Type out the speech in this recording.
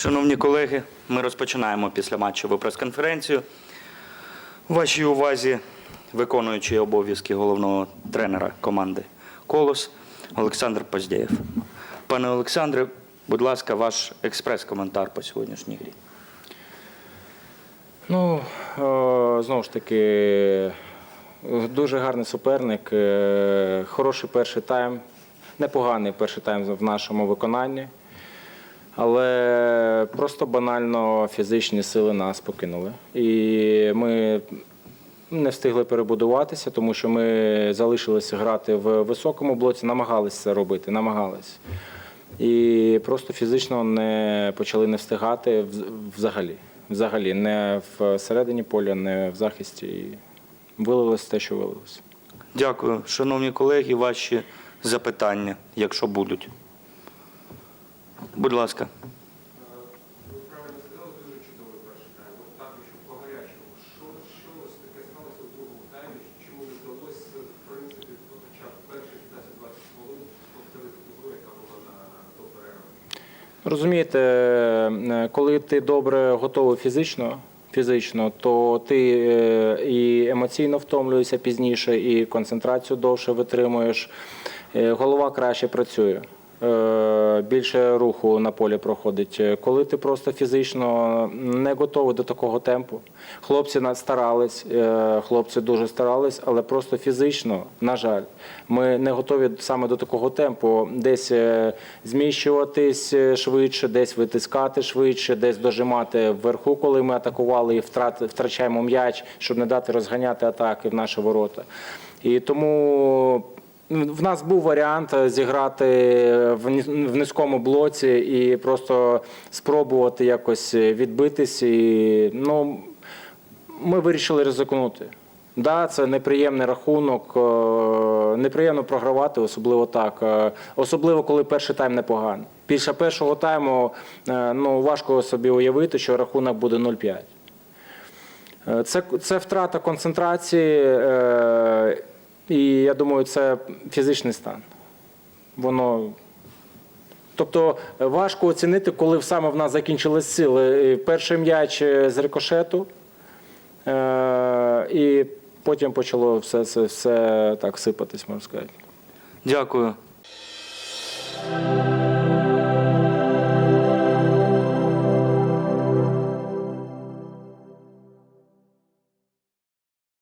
Шановні колеги, ми розпочинаємо після матчеву прес-конференцію. Вашій увазі виконуючий обов'язки головного тренера команди Колос Олександр Поздєєв. Пане Олександре, будь ласка, ваш експрес-коментар по сьогоднішній грі. Ну, е, знову ж таки, дуже гарний суперник, е, хороший перший тайм, непоганий перший тайм в нашому виконанні. Але просто банально фізичні сили нас покинули. І ми не встигли перебудуватися, тому що ми залишилися грати в високому блоці, намагалися це робити, намагалися. І просто фізично не почали не встигати взагалі. Взагалі, не всередині поля, не в захисті. І вилилось те, що вилилось. Дякую. Шановні колеги, ваші запитання, якщо будуть. Будь ласка. Розумієте, е, коли ти добре готовий фізично, фізично, то ти е, і емоційно втомлюєшся пізніше, і концентрацію довше витримуєш. Е, Голова краще працює. Більше руху на полі проходить. Коли ти просто фізично не готовий до такого темпу, хлопці старались, е, хлопці дуже старались, але просто фізично, на жаль, ми не готові саме до такого темпу. Десь е, зміщуватись е, швидше, десь витискати швидше, десь дожимати вверху, коли ми атакували і втрачаємо м'яч, щоб не дати розганяти атаки в наші ворота. І тому в нас був варіант зіграти в низькому блоці і просто спробувати якось відбитись. І, ну, ми вирішили ризикнути. Да, це неприємний рахунок, е, неприємно програвати, особливо так. е, Особливо, коли перший тайм непоганий. Після першого тайму е, ну, важко собі уявити, що рахунок буде 0-5. Е, Це, це втрата концентрації, е, і я думаю, це фізичний стан. Воно. Тобто важко оцінити, коли саме в нас закінчились сили. Перший м'яч е, з рикошету, е, і потім почало все, все, все так сипатись, можна сказати. Дякую.